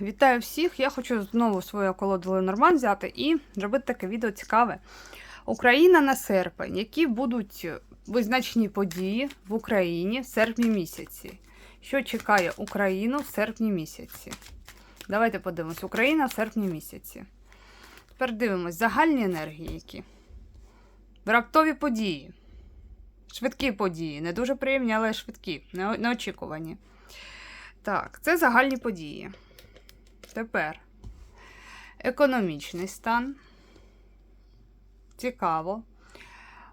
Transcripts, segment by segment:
Вітаю всіх! Я хочу знову свою колоду Ленорман взяти і зробити таке відео цікаве. Україна на серпень. Які будуть визначені події в Україні в серпні місяці? Що чекає Україну в серпні місяці? Давайте подивимось. Україна в серпні місяці. Тепер дивимось загальні енергії які. Раптові події. Швидкі події. Не дуже приємні, але швидкі, неочікувані. Так, це загальні події. Тепер економічний стан. Цікаво.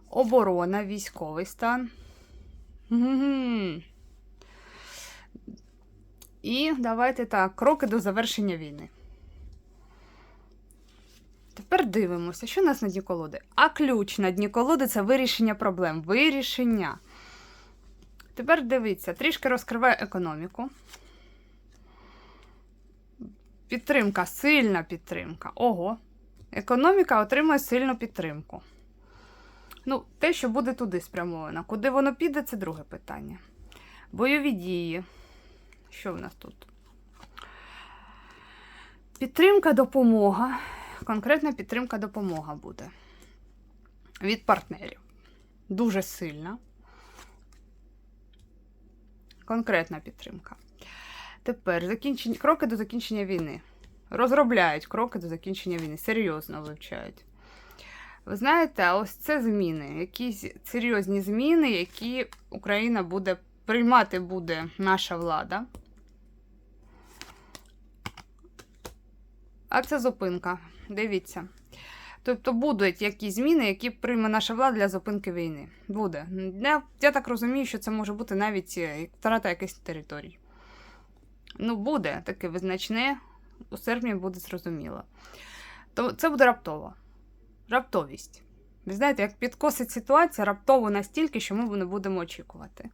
Оборона, військовий стан. І давайте так, кроки до завершення війни. Тепер дивимося, що у нас на дні колоди. А ключ на дні колоди це вирішення проблем. Вирішення. Тепер дивіться, трішки розкриває економіку. Підтримка, сильна підтримка. Ого. Економіка отримує сильну підтримку. Ну, те, що буде туди спрямовано. Куди воно піде, це друге питання. Бойові дії. Що в нас тут? Підтримка, допомога. Конкретна підтримка, допомога буде. Від партнерів. Дуже сильна. Конкретна підтримка. Тепер закінчення, кроки до закінчення війни. Розробляють кроки до закінчення війни, серйозно вивчають. Ви знаєте, ось це зміни, якісь серйозні зміни, які Україна буде приймати буде наша влада. А це зупинка. Дивіться. Тобто будуть якісь зміни, які прийме наша влада для зупинки війни. Буде. Я, я так розумію, що це може бути навіть е, втрата якихось територій. Ну, буде таке визначне, у серпні буде зрозуміло. То це буде раптово. Раптовість. Ви знаєте, як підкосить ситуація раптово настільки, що ми не будемо очікувати.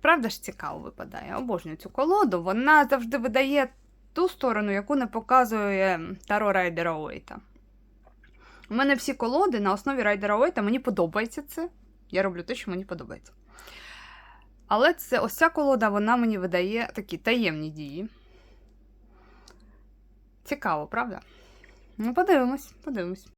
Правда ж цікаво випадає. Обожнюю цю колоду. Вона завжди видає ту сторону, яку не показує Таро Райдера Уейта. У мене всі колоди на основі Райдера Уейта, мені подобається це. Я роблю те, що мені подобається. Але це ось ця колода, вона мені видає такі таємні дії. Цікаво, правда? Ну, подивимось, подивимось.